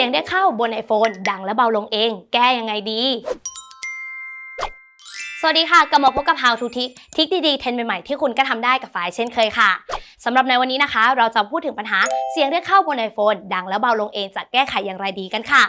สียงได้เข้าบน iPhone ดังและเบาลงเอง แก้ยังไงดี สวัสดีค่ะกลับมาพบกับ How to Tick ทิกดีๆเทรนใหม่ๆที่คุณก็ทำได้กับฝ่ายเช่นเคยค่ะสำหรับในวันนี้นะคะ เราจะพูดถึงปัญหาเสียงได้เข้าบน iPhone ดังและเบาลงเองจะแก้ไขอย่างไรดีกันค่ะ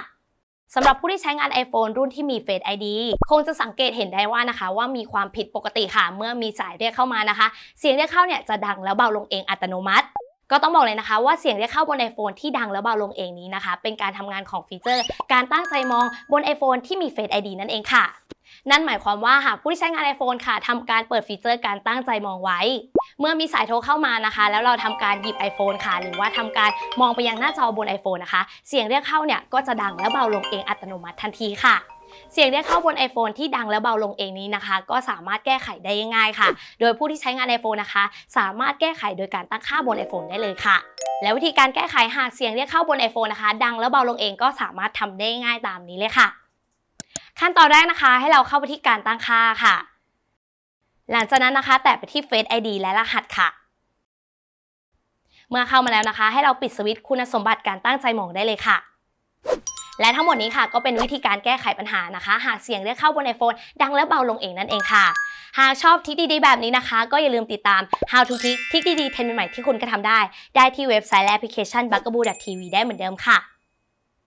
สำหรับผู้ที่ใช้งาน iPhone รุ่นที่มี Face ID คงจะสังเกตเห็นได้ว่านะคะ ว่ามีความผิดปกติค่ะ เมื่อมีสายเรียกเข้ามานะคะ เสียงเรียกเข้าเนี่ยจะดังแล้วเบาลงเองอัตโนมัติ ก็ต้องบอกเลยนะคะว่าเสียงเรียกเข้าบน iPhone ที่ดังแล้วเบาลงเองนี้นะคะ เป็นการทำงานของฟีเจอร์ การตั้งใจมองบน iPhone ที่มี Face ID นั่นเองค่ะ นั่นหมายความว่าหากผู้ที่ใช้งาน iPhone ค่ะทำการเปิดฟีเจอร์การตั้งใจมองไว้ เมื่อมีสายโทรเข้ามานะคะ แล้วเราทำการหยิบ iPhone ค่ะ หรือว่าทำการมองไปยังหน้าจอบน iPhone นะคะ เสียงเรียกเข้าเนี่ยก็จะดังและเบาลงเองอัตโนมัติทันทีค่ะ เสียงเรียกเข้าบน iPhone ที่ดังและเบาลงเองนี้นะคะ ก็สามารถแก้ไขได้ง่ายๆค่ะ โดยผู้ที่ใช้งาน iPhone นะคะ สามารถแก้ไขโดยการตั้งค่าบน iPhone ได้เลยค่ะ แล้ววิธีการแก้ไขหากเสียงเรียกเข้าบน iPhone นะคะ ดังแล้วเบาลงเองก็สามารถทำได้ง่ายตามนี้เลยค่ะ ขั้นตอนแรกนะคะ ให้เราเข้าไปที่การตั้งค่าค่ะ หลังจากนั้นนะคะ แตะไปที่ Face ID และรหัสค่ะ เมื่อเข้ามาแล้วนะคะ ให้เราปิดสวิตช์คุณสมบัติการตั้งใจมองได้เลยค่ะ และทั้งหมดนี้ค่ะก็เป็นวิธีการแก้ไขปัญหานะคะ หากเสียงเรียกเข้าบนไอโฟนดังและเบาลงเองนั่นเองค่ะ หากชอบทิกดีๆแบบนี้นะคะ ก็อย่าลืมติดตาม How to Tick ทิกดีๆเทรนด์ใหม่ๆที่คุณก็ทำได้ ได้ที่เว็บไซต์และแอปพลิเคชัน b u g a b o o TV ได้เหมือนเดิมค่ะ